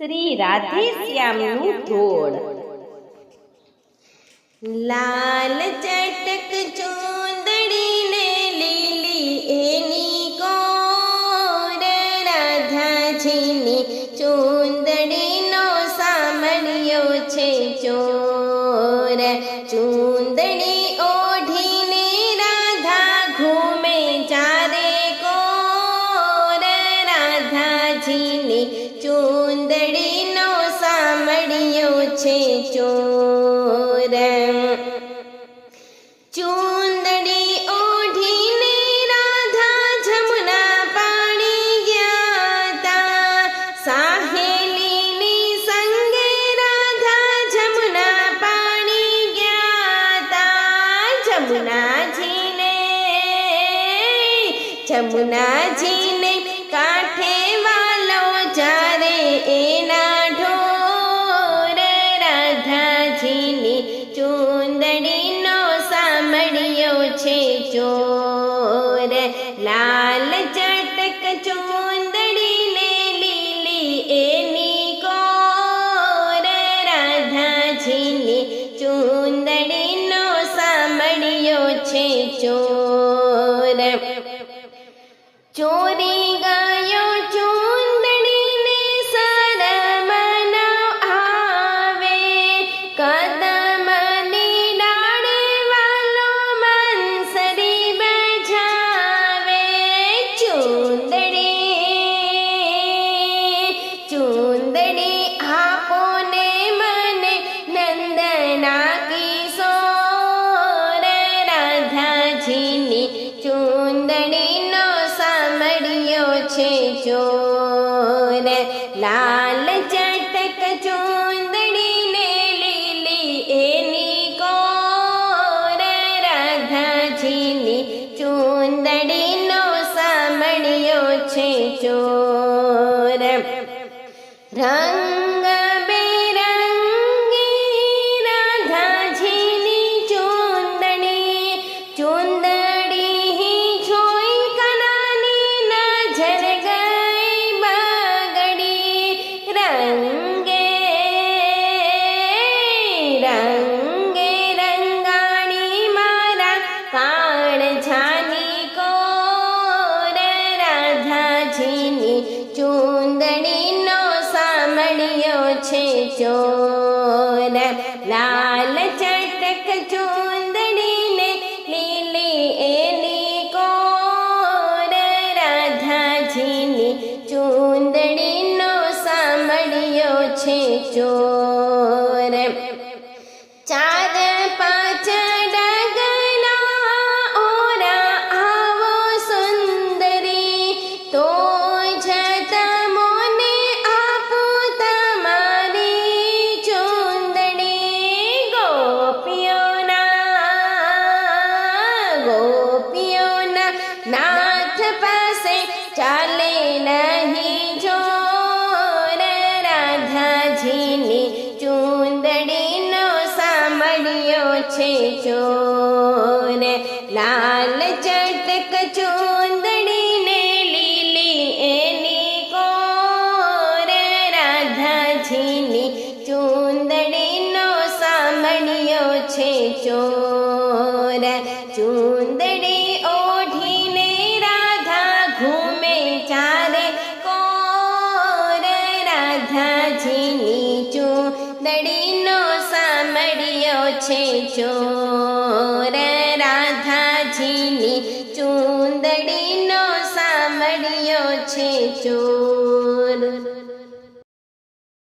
શ્રી રાધેશ્યામનું ધોળ. લાલ ચટક ચોંદડીને લીલી એની core, રાધાજીની ચૂંદડીનો સામળ્યો છે ચોર. ચૂંદડી ઓઢીને રાધા ઘૂમે ચારે કોર, રાધાજીની સામળ્યો છે ચોર ચૂંદડી ઓઢીને રાધા જમુના પાણી ગયા તા સાહેલીની સંગે રાધા જમુના પાણી ગયા તા જમુનાજીને જમુનાજીને છે ચોર. લાલ ચટક ચૂંદડીને લીલી એની કોર. રાધાજીની ચુંદડીનો સાંભળ્યો છે ચોર. છે ચોર લાલ ચટક ચૂંદડીને ચોર લાલ ચટક ચૂંદડીને લીલી એની કોર રાધાજીની ચૂંદડીનો સાંભળ્યો છે ચોર ચાર છે ચોર લાલ ચટક ચૂંદડીને લીલી એની કોર. રાધાજીની ચૂંદડીનો સાંભળ્યો છે ચોર. ચૂંદડી ઓઢીને રાધા ઘૂમે ચારે કોર. રાધાજીની સાંભળ્યો છે ચોર રાધાજીની ચૂંદડીનો સાંભળ્યો છે ચોર.